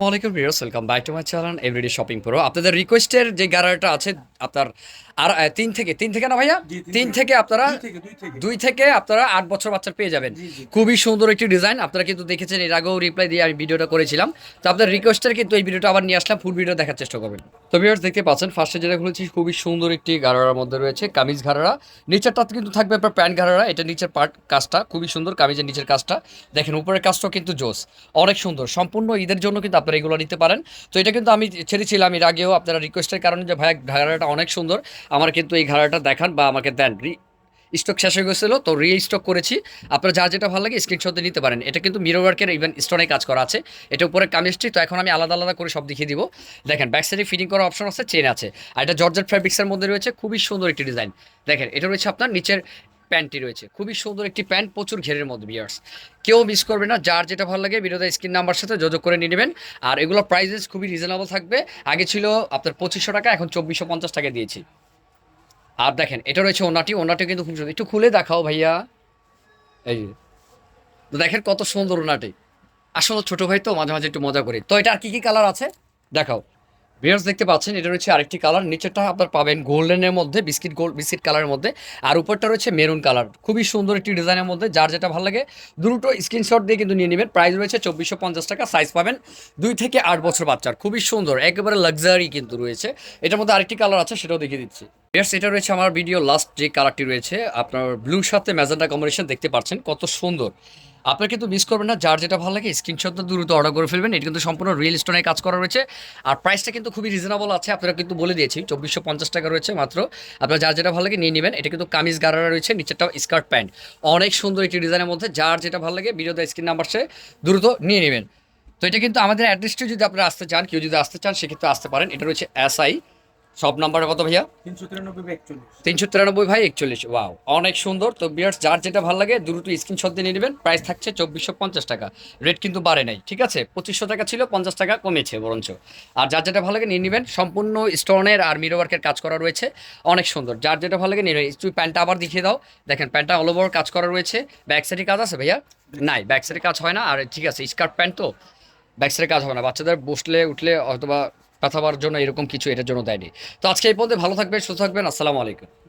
ওয়ালাইকুম viewers welcome back to my channel everyday shopping pro আপনাদের রিকোয়েস্টের যে গ্যারারটা আছে আপনার আর তিন থেকে তিন থেকে না ভাইয়া? তিন থেকে। আপনারা দুই থেকে আপনারা আট বছর বাচ্চা পেয়ে যাবেন। খুবই সুন্দর একটি ডিজাইন আপনারা কিন্তু দেখেছেন এর আগেও রিপ্লাই দিয়ে আমি ভিডিওটা করেছিলাম। তো আপনার রিকোয়েস্টের কিন্তু এই ভিডিওটা আবার নিয়ে আসলাম ফুল ভিডিও দেখার চেষ্টা করবেন। তো ভিউয়ার্স দেখতে পাচ্ছেন ফার্স্টে যেটা খুলেছি খুবই সুন্দর একটি গারারার মধ্যে রয়েছে কামিজ ঘাড়ারা। নিচেরটা কিন্তু থাকবে আপনার প্যান্ট ঘাড়ারা এটা নিচের পার্ট কাজটা খুবই সুন্দর কামিজের নিচের কাজটা। দেখেন উপরের কাজটাও কিন্তু জোস। অনেক সুন্দর সম্পূর্ণ ঈদের জন্য কিন্তু আপনারা এগুলো নিতে পারেন। তো এটা কিন্তু আমি ছেড়েছিলাম এর আগেও আপনারা রিকোয়েস্টের কারণে যে ভাই ঘাড়াটা অনেক সুন্দর। আমার কিন্তু এই ঘাড়াটা দেখান বা আমাকে দেন। স্টক শেষ হয়ে গেছিল, তো রি স্টক করেছি। আপনারা যা যেটা ভালো লাগে স্ক্রিনশটে নিতে পারেন। এটা কিন্তু মিরো ওয়ার্কের ইভেন স্টোনে কাজ করা আছে। এটা উপরে কামিজটি তো এখন আমি আলাদা আলাদা করে সব দেখিয়ে দিব। দেখেন ব্যাক সাইডে ফিটিং করার অপশন আছে চেন আছে। আর এটা জর্জেট ফ্যাব্রিক্সের মধ্যে রয়েছে, খুবই সুন্দর একটি ডিজাইন দেখেন, এটা রয়েছে আপনার নিচের প্যান্টটি রয়েছে। খুবই সুন্দর একটি প্যান্ট, প্রচুর ঘেরের মধ্যে বিয়ার্স কেউ মিস করবে না, যার যেটা ভালো লাগে বিরোধী স্ক্রিন নাম্বার সাথে যোগাযোগ করে নিয়ে নেবেন। আর এগুলো প্রাইসেস খুবই রিজনেবল থাকবে। আগে ছিল আপনার পঁচিশশো টাকা, এখন চব্বিশশো পঞ্চাশ টাকা দিয়েছি। আর দেখেন, এটা রয়েছে ওনাটি ওনাটি কিন্তু খুব সুন্দর। একটু খুলে দেখাও ভাইয়া। এই তো দেখেন কত সুন্দর ওনাটি আসলে ছোটো ভাই তো মাঝে মাঝে একটু মজা করি। তো এটা আর কী কী কালার আছে? দেখাও। বিয়ার্স দেখতে পাচ্ছেন, এটা রয়েছে আরেকটি কালার নিচেরটা আপনার পাবেন গোল্ডেনের মধ্যে বিস্কিট গোল্ড বিস্কিট কালারের মধ্যে, আর উপরটা রয়েছে মেরুন কালার খুবই সুন্দর একটি ডিজাইনের মধ্যে, যার যেটা ভালো লাগে, দুটো স্ক্রিনশট দিয়ে কিন্তু নিয়ে নেবেন প্রাইস রয়েছে চব্বিশশো পঞ্চাশ টাকা সাইজ পাবেন দুই থেকে আট বছর বাচ্চার, খুবই সুন্দর, একেবারে লাক্সারি কিন্তু রয়েছে, এটার মধ্যে আরেকটি কালার আছে, সেটাও দেখিয়ে দিচ্ছি। বিয়ার্স এটা রয়েছে আমার ভিডিও লাস্ট যে কালারটি রয়েছে, আপনার ব্লুর সাথে ম্যাজেন্টা কম্বিনেশন দেখতে পাচ্ছেন, কত সুন্দর। আপনার কিন্তু মিস করবেন না, যার যেটা ভালো লাগে স্ক্রিনশট দ্রুত অর্ডার করে ফেলবেন, এটা কিন্তু সম্পূর্ণ রিয়েল স্টোনে কাজ করা রয়েছে। আর প্রাইসটা কিন্তু খুবই রিজনেবল আছে, আপনারা কিন্তু বলে দিয়েছি, চব্বিশশো পঞ্চাশ টাকা রয়েছে মাত্র। আপনার যার যেটা ভালো লাগে নিয়ে নেবেন, এটা কিন্তু কামিজ গারারা রয়েছে, নিচেরটাও স্কার্ট প্যান্ট অনেক সুন্দর একটি ডিজাইনের মধ্যে, যার যেটা ভালো লাগে ভিডিওতে স্ক্রিন নাম্বার সে দ্রুত নিয়ে নেবেন। তো এটা কিন্তু আমাদের অ্যাড্রেসটি যদি আপনারা আসতে চান, কেউ যদি আসতে চান, সেক্ষেত্রে আসতে পারেন। এটা রয়েছে এসআই সব নাম্বারে কত ভাইয়া? তিনশো তিরানব্বই ভাই একচল্লিশ। ওয়াও অনেক সুন্দর। তো বিয়ার্স যার যেটা ভালো লাগে দ্রুত স্ক্রিনশট দিয়ে নেবেন। প্রাইস থাকছে চব্বিশশো পঞ্চাশ টাকা। রেট কিন্তু বাড়ে নাই ঠিক আছে? পঁচিশশো টাকা ছিল পঞ্চাশ টাকা কমেছে বরঞ্চ। আর যার যেটা ভালো লাগে নিয়ে নেবেন। সম্পূর্ণ স্টোনের আর মিরো ওয়ার্কের কাজ করা রয়েছে। অনেক সুন্দর। যার যেটা ভালো লাগে নিয়ে নেবেন। তুই প্যান্টটা আবার দেখিয়ে দাও। দেখেন প্যান্টটা অল ওভার কাজ করা রয়েছে। ব্যাক সাইডে কাজ আছে ভাইয়া? নাই ব্যাক সাইডে কাজ হয় না। আর ঠিক আছে স্কার্ট প্যান্ট তো? ব্যাক সাইডে কাজ হবে না। বাচ্চাদের বসলে উঠলে অথবা ব্যথা বলার জন্য এরকম কিছু এটার জন্য দেয়নি। তো আজকে এই পর্যন্ত ভালো থাকবেন, সুস্থ থাকবেন, আসসালামু আলাইকুম।